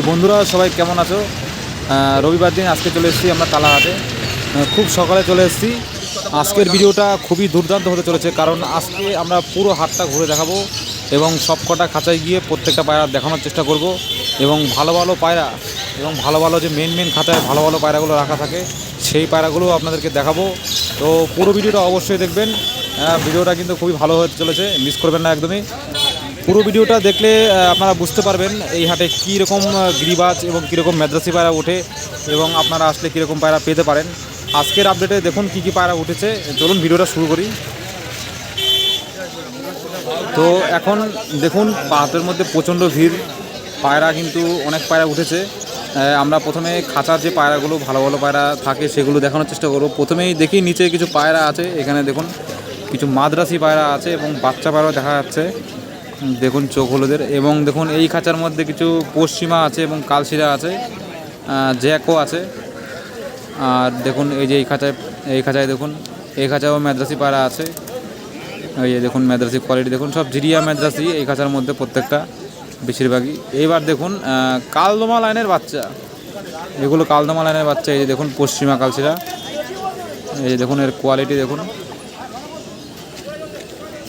তো বন্ধুরা, সবাই কেমন আছো? রবিবার দিন আজকে চলে এসেছি আমরা তালাহাটে। খুব সকালে চলে এসেছি। আজকের ভিডিওটা খুবই দুর্দান্ত হতে চলেছে, কারণ আজকে আমরা পুরো হাটটা ঘুরে দেখাবো এবং সব কটা খাঁচায় গিয়ে প্রত্যেকটা পায়রা দেখানোর চেষ্টা করব এবং ভালো ভালো পায়রা এবং ভালো ভালো যে মেন মেন খাঁচায় ভালো ভালো পায়রাগুলো রাখা থাকে, সেই পায়রাগুলো আপনাদেরকে দেখাবো। তো পুরো ভিডিওটা অবশ্যই দেখবেন। ভিডিওটা কিন্তু খুবই ভালো হতে চলেছে মিস করবেন না একদমই। পুরো ভিডিওটা দেখলে আপনারা বুঝতে পারবেন এই হাটে কীরকম গিরিবাজ এবং কীরকম মেদ্রাসি পায়রা ওঠে এবং আপনারা আসলে কীরকম পায়রা পেতে পারেন। আজকের আপডেটে দেখুন কী কী পায়রা উঠেছে। চলুন ভিডিওটা শুরু করি। তো এখন দেখুন হাটের মধ্যে প্রচণ্ড ভিড়। পায়রা কিন্তু অনেক পায়রা উঠেছে। আমরা প্রথমে খাঁচার যে পায়রাগুলো, ভালো ভালো পায়রা থাকে, সেগুলো দেখানোর চেষ্টা করব। প্রথমেই দেখি নিচে কিছু পায়রা আছে। এখানে দেখুন, কিছু মাদ্রাসি পায়রা আছে এবং বাচ্চা পায়রা দেখা যাচ্ছে। দেখুন চোখ হলুদের এবং দেখুন এই খাঁচার মধ্যে কিছু পশ্চিমা আছে এবং কালশিরা আছে জ্যাকও আছে। আর দেখুন এই যে এই খাঁচায় এই খাঁচায় দেখুন, এই খাঁচাও মাদ্রাসি পায়রা আছে। এই দেখুন মাদ্রাসি কোয়ালিটি দেখুন সব জিরিয়া মাদ্রাসি এই খাঁচার মধ্যে প্রত্যেকটা বেশিরভাগই। এইবার দেখুন কালদমা লাইনের বাচ্চা। এগুলো কালদমা লাইনের বাচ্চা, এই যে দেখুন পশ্চিমা কালশিরা। এই দেখুন এর কোয়ালিটি দেখুন।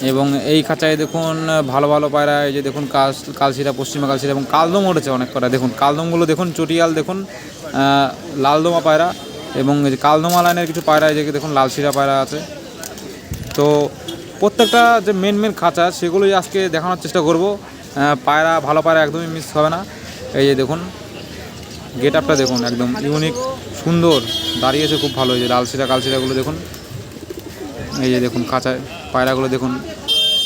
এবং এই খাঁচায় দেখুন, ভালো ভালো পায়রা, এই যে দেখুন কাল, কালশিরা, পশ্চিমা কালশিরা এবং কালদম উঠেছে অনেক কটা। দেখুন, কালদমগুলো দেখুন, চটিয়াল দেখুন লালদমা পায়রা এবং এই যে কালদমা লাইনের কিছু পায়রা, এই যে দেখুন, লালশিরা পায়রা আছে। তো প্রত্যেকটা যে মেন মেন খাঁচা, সেগুলোই আজকে দেখানোর চেষ্টা করব। পায়রা, ভালো পায়রা একদমই মিস হবে না। এই যে দেখুন গেট আপটা দেখুন, একদম ইউনিক সুন্দর, দাঁড়িয়েছে খুব ভালো। এই যে লালশিরা, কালশিরাগুলো দেখুন। এই যে দেখুন, খাঁচায়। পায়রাগুলো দেখুন।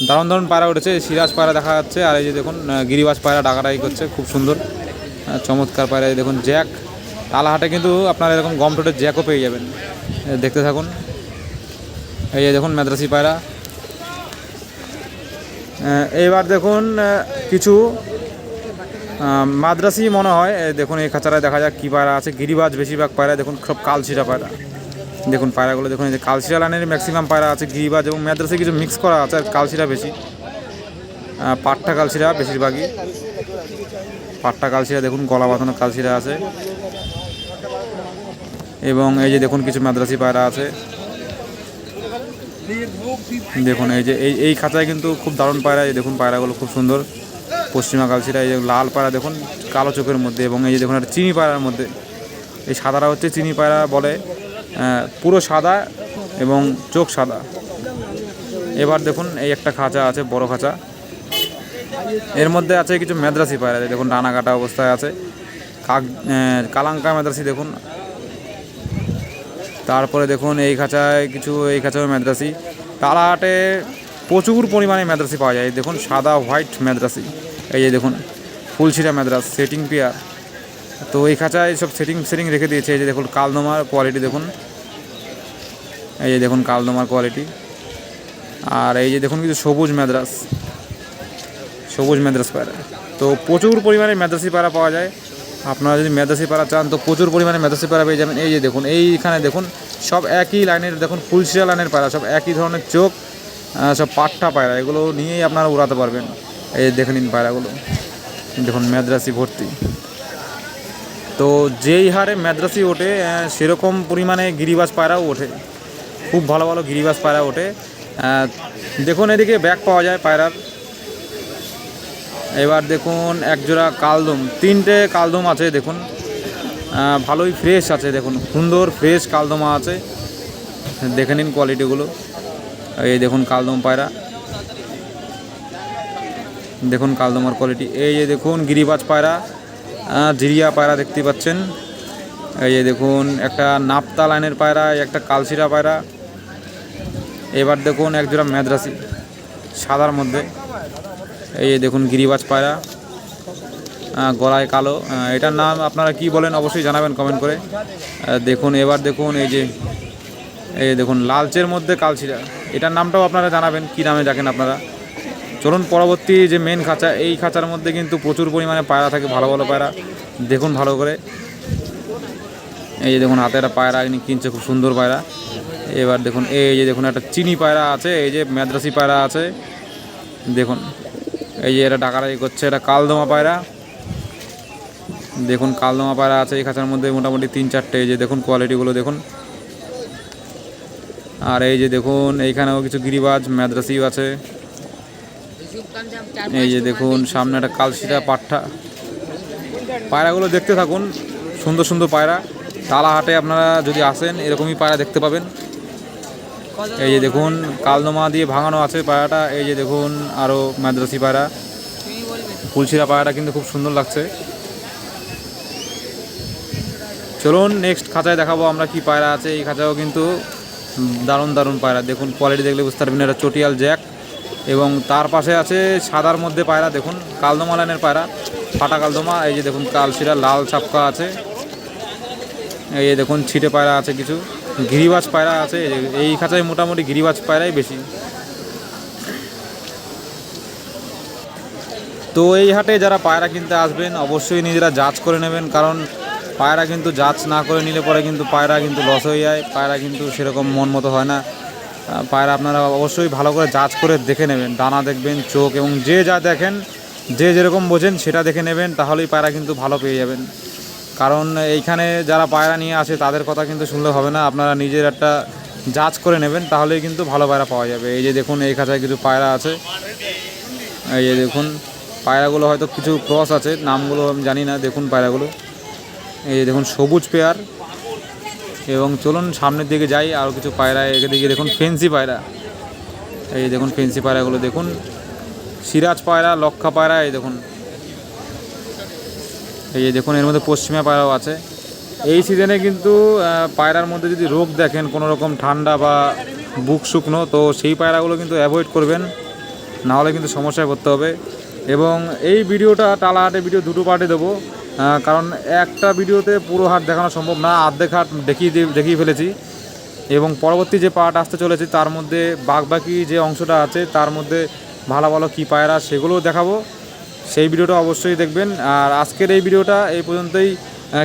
দারুণ দারুণ পায়রা উঠেছে। সিরাজ পায়রা দেখা যাচ্ছে। আর এই যে দেখুন গিরিবাজ পায়রা ডাকাডাকি করছে। খুব সুন্দর। চমৎকার পায়রা দেখুন, জ্যাক। তালাহাটে কিন্তু আপনারা এরকম গম টোটের জ্যাকও পেয়ে যাবেন। দেখতে থাকুন। এই যে দেখুন, মাদ্রাসি পায়রা। এইবার দেখুন কিছু মাদ্রাসি মনে হয়। দেখুন, এই খাঁচারায় দেখা যাক কী পায়রা আছে। গিরিবাজ বেশিরভাগ পায়রা দেখুন, সব কালশিরা পায়রা। দেখুন পায়রাগুলো, দেখুন এই যে কালশিরা লাইনের ম্যাক্সিমাম পায়রা আছে গিরিবাজ এবং মাদ্রাসি কিছু মিক্স করা আছে, আর কালশিরা বেশি। পাট্টা কালশিরা বেশিরভাগই। পাট্টা কালশিরা, দেখুন গলা বাঁধানো কালশিরা আছে। এবং এই যে দেখুন কিছু মাদ্রাসি পায়রা আছে। দেখুন এই যে, এই এই খাঁচায় কিন্তু খুব দারুণ পায়রা, এই দেখুন পায়রাগুলো খুব সুন্দর। পশ্চিমা কালশিরা, এই যে লাল পায়রা, দেখুন কালো চোখের মধ্যে, এবং এই যে দেখুন একটা চিনি পায়রার মধ্যে। এই সাদাটা হচ্ছে চিনি পায়রা বলে। পুরো সাদা এবং চোখ সাদা। এবার দেখুন, এই একটা খাঁচা আছে, বড় খাঁচা। এর মধ্যে আছে কিছু মেদ্রাসি পায়রা দেখুন ডানা কাটা অবস্থায় আছে। কাক কালাঙ্কা মেদ্রাসি, দেখুন। তারপরে দেখুন, এই খাঁচায় কিছু, এই খাঁচায় মাদ্রাসি। তালাহাটে প্রচুর পরিমাণে মাদ্রাসি পাওয়া যায়। দেখুন, সাদা, হোয়াইট মাদ্রাসি। এই যে দেখুন ফুলছিরা মাদ্রাস, সেটিং পেয়ার। তো এই খাঁচায় সব সেটিং সেটিং রেখে দিয়েছে। এই যে দেখুন কালদমার কোয়ালিটি দেখুন। এই যে দেখুন কালদমার কোয়ালিটি আর এই যে দেখুন কিছু সবুজ মাদ্রাস সবুজ মাদ্রাস পায়রা তো প্রচুর পরিমাণে মাদ্রাসি পায়রা পাওয়া যায়। আপনারা যদি মেদাসি পাড়া চান, তো প্রচুর পরিমাণে মেদাসি পাড়া পেয়ে যাবেন। এই যে দেখুন, এইখানে দেখুন, সব একই লাইনের, দেখুন ফুলশিয়া লাইনের পায়রা সব একই ধরনের চোখ সব পাট্টা পায়রা। এগুলো নিয়েই আপনারা উড়াতে পারবেন। এই দেখে নিন পায়রাগুলো। দেখুন মেদ্রাসি ভর্তি। তো যেই হারে মেদ্রাসি ওঠে সেরকম পরিমাণে গিরিবাস পায়রাও ওঠে। খুব ভালো ভালো গিরিবাস পায়রা ওঠে। দেখুন এদিকে ব্যাগ পাওয়া যায় পায়রার। এবার দেখুন একজোড়া কালদম। তিনটে কালদম আছে দেখুন। ভালোই ফ্রেশ আছে দেখুন। সুন্দর ফ্রেশ কালদমা আছে। দেখে নিন কোয়ালিটিগুলো এই দেখুন কালদম পায়রা। দেখুন কালদমার কোয়ালিটি এই যে দেখুন গিরিবাজ পায়রা। জিরিয়া পায়রা দেখতে পাচ্ছেন। এই যে দেখুন, একটা নাপতা লাইনের পায়রা, একটা কালশিরা পায়রা। এবার দেখুন একজোড়া মেদ্রাসি সাদার মধ্যে। এই দেখুন, গিরিবাজ পায়রা। গলায় কালো। এটার নাম আপনারা কি বলেন অবশ্যই জানাবেন কমেন্ট করে। দেখুন, এবার দেখুন, এই যে, এই দেখুন, লালচের মধ্যে কালচিরা এটার নামটাও আপনারা জানাবেন, কি নামে ডাকেন আপনারা। চলুন পরবর্তী যে মেন খাঁচা, এই খাঁচার মধ্যে কিন্তু প্রচুর পরিমাণে পায়রা থাকে, ভালো ভালো পায়রা। দেখুন ভালো করে। এই যে দেখুন, হাতে একটা পায়রা, ইনি কিনছে খুব সুন্দর পায়রা। এবার দেখুন, এই যে দেখুন, একটা চিনি পায়রা আছে, এই যে মাদ্রাসি পায়রা আছে। দেখুন, এই যে এটা ডাকারাই করছে, এটা কালদমা পায়রা। দেখুন, কালদমা পায়রা আছে এই খাঁচার মধ্যে, মোটামুটি তিন চারটে। এই যে দেখুন কোয়ালিটিগুলো দেখুন। আর এই যে দেখুন, এইখানেও কিছু গিরিবাজ, মাদ্রাসিও আছে। এই যে দেখুন সামনে একটা কালশিরা পাঠা। পায়রাগুলো দেখতে থাকুন সুন্দর সুন্দর পায়রা। তালাহাটে আপনারা যদি আসেন এরকমই পায়রা দেখতে পাবেন। এই যে দেখুন কালদমা দিয়ে ভাঙানো আছে পায়রাটা। এই যে দেখুন আরও মাদ্রাসি পায়রা। ফুলশিরা পায়রাটা কিন্তু খুব সুন্দর লাগছে। চলুন নেক্সট খাঁচায় দেখাবো আমরা কি পায়রা আছে। এই খাঁচাও কিন্তু দারুণ দারুণ পায়রা। দেখুন কোয়ালিটি দেখলে বুঝতে পারবেন এটা চটিয়াল জ্যাক। এবং তার পাশে আছে সাদার মধ্যে পায়রা, দেখুন কালদমা লাইনের পায়রা, ফাটা কালদমা, এই যে দেখুন, কালশিরা লাল চাপকা আছে। এই দেখুন, ছিটে পায়রা আছে কিছু। গিরিবাজ পায়রা আছে, এই খাঁচায় মোটামুটি গিরিবাজ পায়রাই বেশি। তো এই হাটে যারা পায়রা কিনতে আসবেন, অবশ্যই নিজেরা যাচ করে নেবেন, কারণ পায়রা কিন্তু যাচ না করে নিলে পরে কিন্তু পায়রা কিন্তু লস হয়ে যায়, পায়রা কিন্তু সেরকম মন মতো হয় না। পায়রা আপনারা অবশ্যই ভালো করে যাচ করে দেখে নেবেন। দানা দেখবেন, চোখ এবং যে যা দেখেন, যে যেরকম বোঝেন সেটা দেখে নেবেন, তাহলেই পায়রা কিন্তু ভালো পেয়ে যাবেন। কারণ এইখানে যারা পায়রা নিয়ে আসে, তাদের কথা কিন্তু শুনলে হবে না। আপনারা নিজের একটা যাচ করে নেবেন, তাহলেই কিন্তু ভালো পায়রা পাওয়া যাবে। এই যে দেখুন, এই খাঁচায় কিছু পায়রা আছে। এই যে দেখুন, পায়রাগুলো হয়তো কিছু ক্রস আছে। নামগুলো আমি জানি না, দেখুন পায়রাগুলো। এই দেখুন, সবুজ পেয়ার। এবং চলুন সামনের দিকে যাই আরও কিছু পায়রা এদিকে দেখুন ফেন্সি পায়রা। এই দেখুন ফেন্সি পায়রাগুলো দেখুন। সিরাজ পায়রা, লক্ষা পায়রা, এই দেখুন। এই দেখুন, এর মধ্যে পশ্চিমা পায়রাও আছে। এই সিজনে কিন্তু পায়রার মধ্যে যদি রোগ দেখেন, কোনো রকম ঠান্ডা বা বুক শুকনো, তো সেই পায়রাগুলো কিন্তু অ্যাভয়েড করবেন। নাহলে কিন্তু সমস্যায় পড়তে হবে। এবং এই ভিডিওটা টালা হাটে ভিডিও দুটো পার্টে দেবো। কারণ একটা ভিডিওতে পুরো হাট দেখানো সম্ভব না আর্ধেক হাট দেখিয়ে দেখিয়ে ফেলেছি। এবং পরবর্তী যে পার্ট আসতে চলেছে, তার মধ্যে বাকি যে অংশটা আছে, তার মধ্যে ভালো ভালো কী পায়রা সেগুলোও দেখাবো। সেই ভিডিওটা অবশ্যই দেখবেন। আর আজকের এই ভিডিওটা এই পর্যন্তই।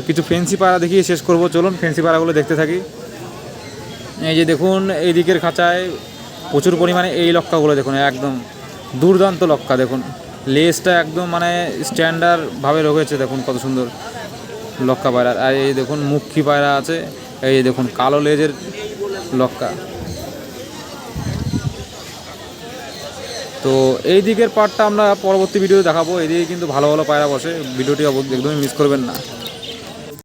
কিছু ফেন্সি পায়রা দেখিয়ে শেষ করব। চলুন ফেন্সি পায়রাগুলো দেখতে থাকি। এই যে দেখুন, এই দিকের খাঁচায় প্রচুর পরিমাণে এই লক্কাগুলো দেখুন, একদম দুর্দান্ত লক্কা দেখুন। লেজটা একদম মানে স্ট্যান্ডার্ডভাবে রয়েছে, দেখুন কত সুন্দর লক্কা পায়রা। আর এই দেখুন মুখী পায়রা আছে, এই দেখুন কালো লেজের লক্কা। তো এই দিকের পার্টটা আমরা পরবর্তী ভিডিও দেখাবো এদিকে কিন্তু ভালো ভালো পায়রা বসে। ভিডিওটি একদমই মিস করবেন না।